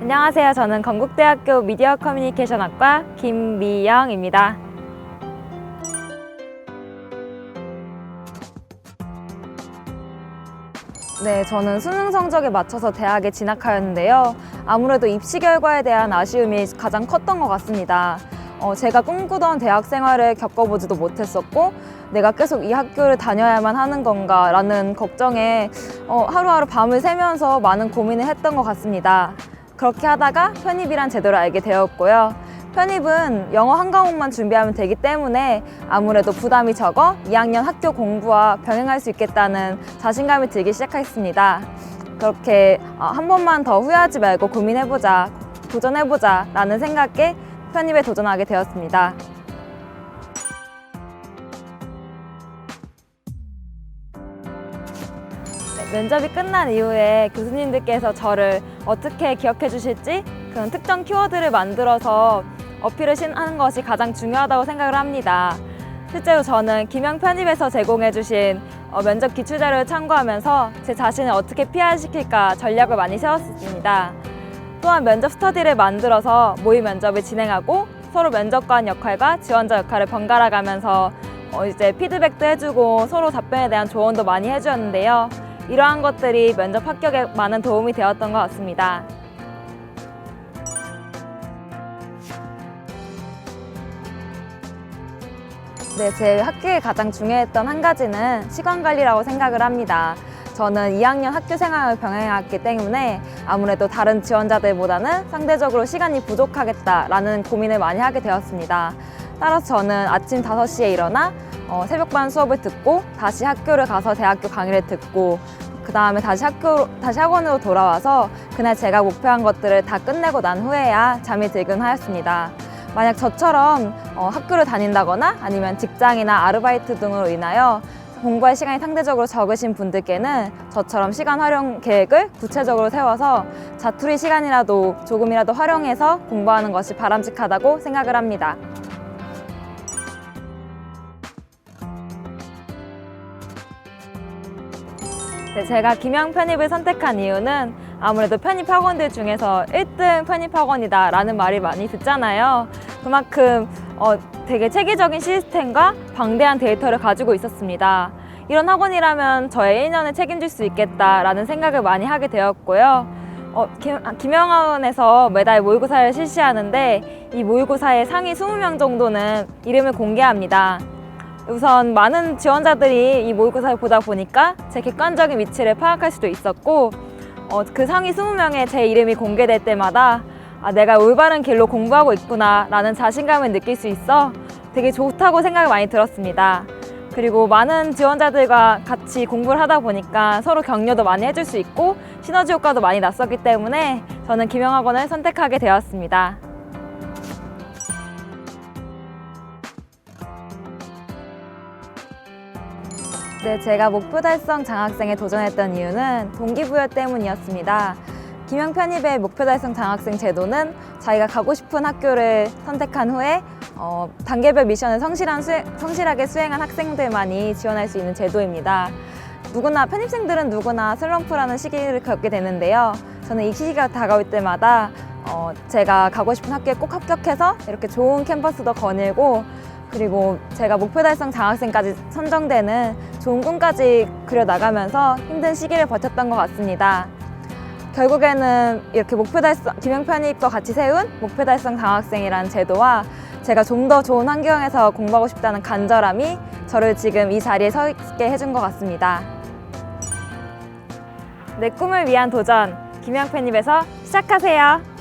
안녕하세요. 저는 건국대학교 미디어 커뮤니케이션학과 김미영입니다. 네, 저는 수능 성적에 맞춰서 대학에 진학하였는데요. 아무래도 입시 결과에 대한 아쉬움이 가장 컸던 것 같습니다. 어, 제가 꿈꾸던 대학 생활을 겪어보지도 못했었고, 내가 계속 이 학교를 다녀야만 하는 건가라는 걱정에 어, 하루하루 밤을 새면서 많은 고민을 했던 것 같습니다. 그렇게 하다가 편입이란 제도를 알게 되었고요. 편입은 영어 한 과목만 준비하면 되기 때문에 아무래도 부담이 적어 2학년 학교 공부와 병행할 수 있겠다는 자신감이 들기 시작했습니다. 그렇게 어, 한 번만 더 후회하지 말고 고민해보자, 도전해보자 라는 생각에 편입에 도전하게 되었습니다. 네, 면접이 끝난 이후에 교수님들께서 저를 어떻게 기억해 주실지 그런 특정 키워드를 만들어서 어필을 신- 하는 것이 가장 중요하다고 생각을 합니다. 실제로 저는 김영 편입에서 제공해 주신 어, 면접 기출자료를 참고하면서 제 자신을 어떻게 PR시킬까 전략을 많이 세웠습니다. 또한 면접 스터디를 만들어서 모의 면접을 진행하고 서로 면접관 역할과 지원자 역할을 번갈아 가면서 어, 이제 피드백도 해주고 서로 답변에 대한 조언도 많이 해주었는데요. 이러한 것들이 면접 합격에 많은 도움이 되었던 것 같습니다. 네, 제 학교에 가장 중요했던 한 가지는 시간 관리라고 생각을 합니다. 저는 2학년 학교 생활을 병행했기 때문에 아무래도 다른 지원자들보다는 상대적으로 시간이 부족하겠다라는 고민을 많이 하게 되었습니다. 따라서 저는 아침 5시에 일어나 어, 새벽반 수업을 듣고 다시 학교를 가서 대학교 강의를 듣고 그 다음에 다시 학교 다시 학원으로 돌아와서 그날 제가 목표한 것들을 다 끝내고 난 후에야 잠이 들긴 하였습니다. 만약 저처럼 어, 학교를 다닌다거나 아니면 직장이나 아르바이트 등으로 인하여 공부할 시간이 상대적으로 적으신 분들께는 저처럼 시간 활용 계획을 구체적으로 세워서 자투리 시간이라도 조금이라도 활용해서 공부하는 것이 바람직하다고 생각을 합니다. 네, 제가 김영 편입을 선택한 이유는 아무래도 편입 학원들 중에서 1등 편입 학원이다 라는 말이 많이 듣잖아요. 그만큼 어, 되게 체계적인 시스템과 방대한 데이터를 가지고 있었습니다. 이런 학원이라면 저의 1년을 책임질 수 있겠다라는 생각을 많이 하게 되었고요. 어, 김, 아, 김영학원에서 매달 모의고사를 실시하는데 이 모의고사의 상위 20명 정도는 이름을 공개합니다. 우선 많은 지원자들이 이 모의고사를 보다 보니까 제 객관적인 위치를 파악할 수도 있었고 어, 그 상위 20명의 제 이름이 공개될 때마다 아, 내가 올바른 길로 공부하고 있구나 라는 자신감을 느낄 수 있어 되게 좋다고 생각이 많이 들었습니다. 그리고 많은 지원자들과 같이 공부를 하다 보니까 서로 격려도 많이 해줄 수 있고 시너지 효과도 많이 났었기 때문에 저는 김영학원을 선택하게 되었습니다. 네, 제가 목표 달성 장학생에 도전했던 이유는 동기부여 때문이었습니다. 김영 편입의 목표 달성 장학생 제도는 자기가 가고 싶은 학교를 선택한 후에 어, 단계별 미션을 성실한 수행, 성실하게 수행한 학생들만이 지원할 수 있는 제도입니다. 누구나 편입생들은 누구나 슬럼프라는 시기를 겪게 되는데요. 저는 이 시기가 다가올 때마다 어, 제가 가고 싶은 학교에 꼭 합격해서 이렇게 좋은 캠퍼스도 거닐고 그리고 제가 목표 달성 장학생까지 선정되는 좋은 꿈까지 그려 나가면서 힘든 시기를 버텼던 것 같습니다. 결국에는 이렇게 목표 달성 김영 편입과 같이 세운 목표 달성 장학생이라는 제도와 제가 좀 더 좋은 환경에서 공부하고 싶다는 간절함이 저를 지금 이 자리에 서 있게 해준 것 같습니다. 내 꿈을 위한 도전 김영 편입에서 시작하세요.